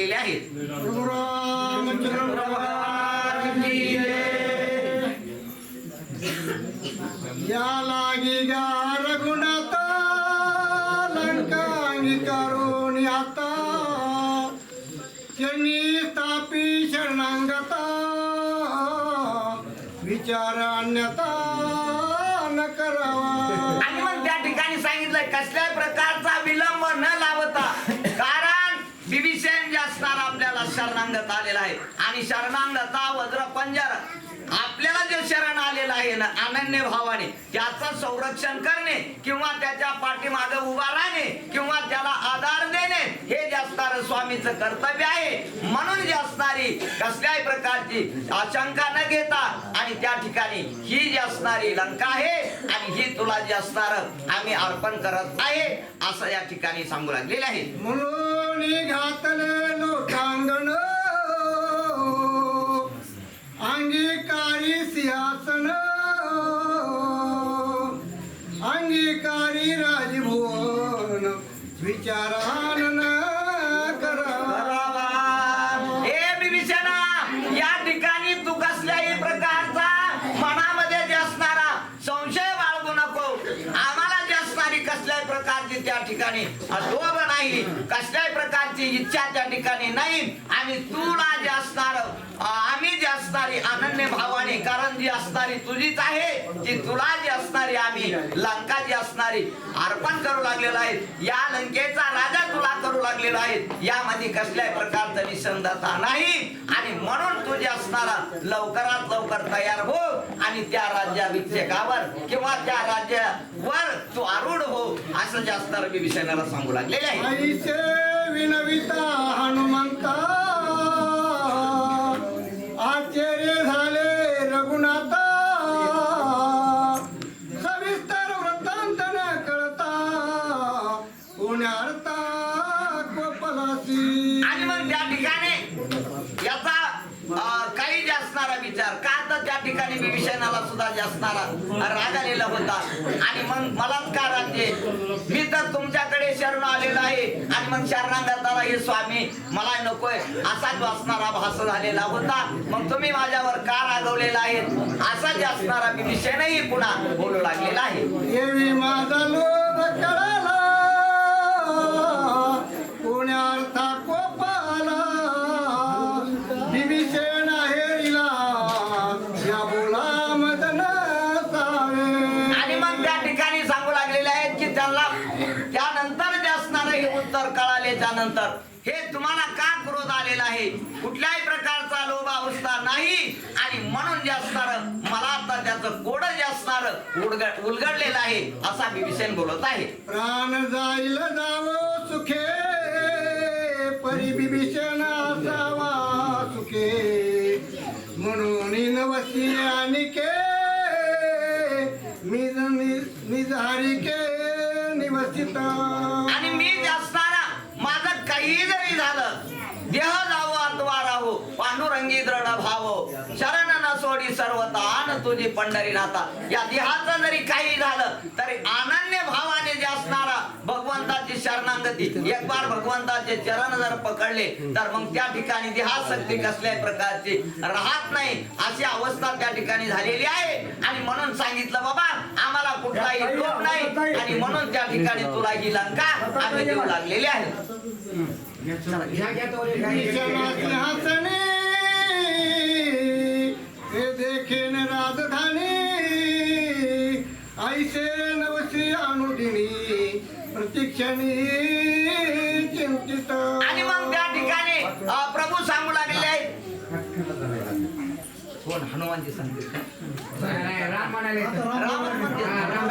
लागलेले आहेत. या लागी गा रघुनाथ आता. शरणांगता विचार अन्यता शरणांगत आलेला आहे. आणि शरणांगता वज्र पंजर आपल्याला जे शरण आलेलं आहे ना अनन्य भावाने त्याचं संरक्षण करणे किंवा त्याच्या पाठीमागे उभा राहणे किंवा त्याला आधार देणे हे जे असणार स्वामीचं कर्तव्य आहे. म्हणून जे असणारी कसल्याही प्रकारची आशंका न घेता आणि त्या ठिकाणी ही जी असणारी लंका आहे आणि ही तुला जे असणार आम्ही अर्पण करत आहे असं या ठिकाणी सांगू लागलेले आहे. म्हणून घातले लोटांगण अंगीकारी सिंहासन। अंगीकारी राजभुवन। विचारान न करावा हे बिभीषणा या ठिकाणी तू कसल्याही प्रकारचा मनामध्ये जे असणारा संशय बाळगू नको. आम्हाला जे असणारी कसल्याही प्रकारची त्या ठिकाणी नाही कसल्याही प्रकारची इच्छा त्या ठिकाणी नाही. आणि तुला जे असणार आम्ही जे असणारी अनन्य भावाने कारण जी असणारी तुझीच आहे ती तुला जी असणारी आम्ही लंका जी असणारी अर्पण करू लागलेलो आहे. या लंकेचा राजा तुला करू लागलेला आहे. यामध्ये कसल्याही प्रकारचा निसंधता नाही. असणारा लवकरात लवकर तयार हो आणि त्या राज्याभिषेकावर किंवा त्या राज्यावर तू आरूढ हो असं जे असणार विभीषणाला सांगू लागलेले आहे. विनविता हनुमंता. आश्चर्य झाले रघुनाथा. सविस्तर वृत्तांत न कळता पुण्यार्था कोपलासी. आणि मग त्या ठिकाणी याचा अं, काही जे असणारा विचार ठिकाणी मी त्या ठिकाणी सुद्धा असणारा राग आलेला होता. आणि मग मलाच का रागते मी तर तुमच्याकडे शरण आलेलो आहे. आणि मग शरणागताला हे स्वामी मला नकोय. असाच वाचणारा भास झालेला होता. मग तुम्ही माझ्यावर का रागवलेला आहे? असा जे असणारा विभीषणही पुन्हा बोलू लागलेला आहे. देवी पुण्यार्था कळाल्याच्या नंतर हे तुम्हाला का क्रोध आलेला आहे? कुठल्याही प्रकारचा लोभ अवस्था नाही. आणि म्हणून जे असणार मला आता त्याचं कोड जे असणार उलगड उलगडलेलं आहे असा विभीषण बोलत आहे. प्राण जाईल जावो सुखे परी विभीषण असावा सुखे. म्हणून नवसी आणिके मी निजारिके निवसित. आणि मी जे असणारा माझं काही जरी झालं देह जावो अथवा राहो पांडुरंगी दृढ भाव शरण न सोडी सर्वता तुझी पंढरीनाथा. या देहाचं जरी काही झालं तरी अनन्य भावाने जे असणारा भगवंताची शरणागती एक बार भगवंताचे चरण जर पकडले तर मग त्या ठिकाणी देहाशक्ती कसल्याही प्रकारची राहत नाही. अशी अवस्था त्या ठिकाणी झालेली आहे. आणि म्हणून सांगितलं बाबा आम्हाला कुठलाही म्हणून त्या ठिकाणी तुला ही लंका आम्ही देऊ लागलेली आहे. हे देखेन राजधानी. ऐसे नवसी अनुदिनी प्रतिक्षणी चिंतित. आणि मग त्या ठिकाणी प्रभू सांगू लागलेले आहेत. कोण? हनुमानजी सांगते राम म्हणाले. राम.